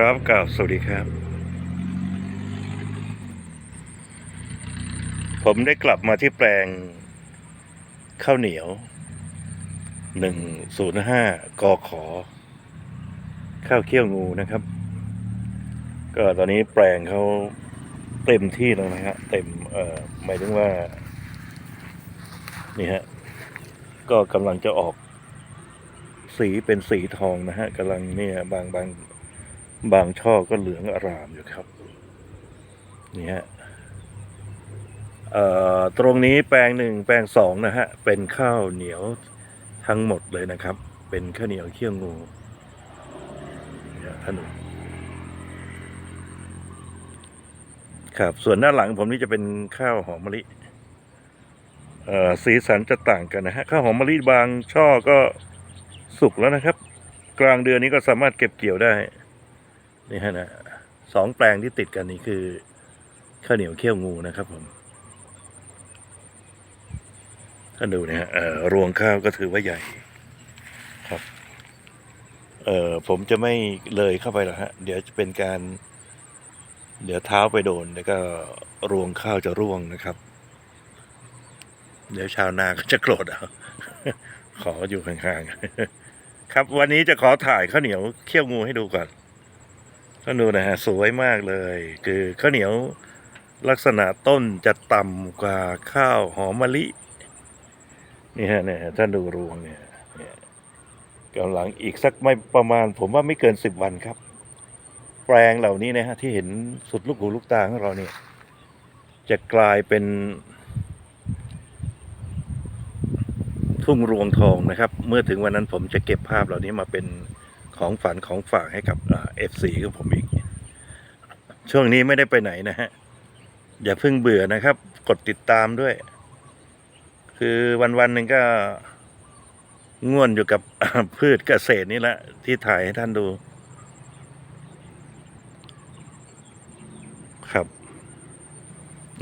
ครับกล่าวสวัสดีครับ ผมได้กลับมาที่แปลงข้าวเหนียวหนึ่งศูนย์ห้ากอขอ ข้าวเคี่ยวงูนะครับ ก็ตอนนี้แปลงเขาเต็มที่แล้วนะฮะ เต็ม เอ่อหมายถึงว่า นี่ฮะ ก็กำลังจะออกสีเป็นสีทองนะฮะกำลังเนี่ยบางบาง บางช่อก็เหลืองอารามอยู่ครับนี่ฮะตรงนี้แปลงหนึ่งแปลงสองนะฮะ เป็นข้าวเหนียวทั้งหมดเลยนะครับ เป็นข้าวเหนียวเคี่ยวงูเนี่ยท่านดูครับ ส่วนหน้าหลังผมนี่จะเป็นข้าวหอมมะลิสีสันจะต่างกันนะฮะ ข้าวหอมมะลิบางช่อก็สุกแล้วนะครับ กลางเดือนนี้ก็สามารถเก็บเกี่ยวได้ นี่ฮะนะสองแปลงที่ติดกันนี่คือข้าวเหนียวเขี้ยวงูนะครับผมท่านดูนะฮะรวงข้าวก็ถือว่าใหญ่ครับเออผมจะไม่เลยเข้าไปหรอกฮะ เดี๋ยวจะเป็นการ เดี๋ยวเท้าไปโดน แล้วก็รวงข้าวจะร่วงนะครับ เดี๋ยวชาวนาก็จะโกรธเอาขออยู่ห่างๆครับ วันนี้จะขอถ่ายข้าวเหนียวเคี่ยวงูให้ดูก่อน ก็ดูนะฮะสวยมากเลย คือข้าวเหนียวลักษณะต้นจะต่ำกว่าข้าวหอมมะลินี่ฮะเนี่ยท่านดูรวงเนี่ยเนี่ยกำลังอีกสักไม่ประมาณ ผมว่าไม่เกินสิบวันครับ แปลงเหล่านี้นะฮะที่เห็นสุดลูกหูลูกตาของเราเนี่ย จะกลายเป็น ทุ่งรวงทองนะครับ เมื่อถึงวันนั้นผมจะเก็บภาพเหล่านี้มาเป็น ของฝันของฝากให้กับเอฟซีของผมอีก ช่วงนี้ไม่ได้ไปไหนนะฮะ อย่าเพิ่งเบื่อนะครับ กดติดตามด้วย คือวันวันหนึ่งก็ง่วนอยู่กับพืชเกษตรนี่แหละ ที่ถ่ายให้ท่านดู ครับ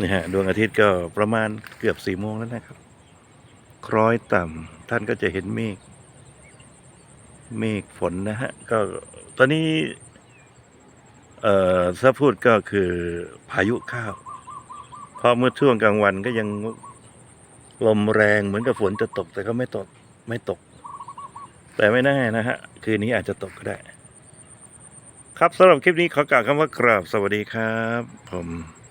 นี่ฮะดวงอาทิตย์ก็ประมาณเกือบสี่โมงแล้วนะครับ คล้อยต่ำท่านก็จะเห็นเมฆ เมฆฝนนะฮะ ก็ตอนนี้ เอ่อถ้าพูดก็คือพายุข้าวเพราะเมื่อช่วงกลางวันก็ยังลมแรงเหมือนกับฝนจะตก แต่ก็ไม่ตกไม่ตก แต่ไม่แน่นะฮะ คืนนี้อาจจะตกก็ได้ ครับสำหรับคลิปนี้ขอกล่าวคำว่ากราบสวัสดีครับ ผม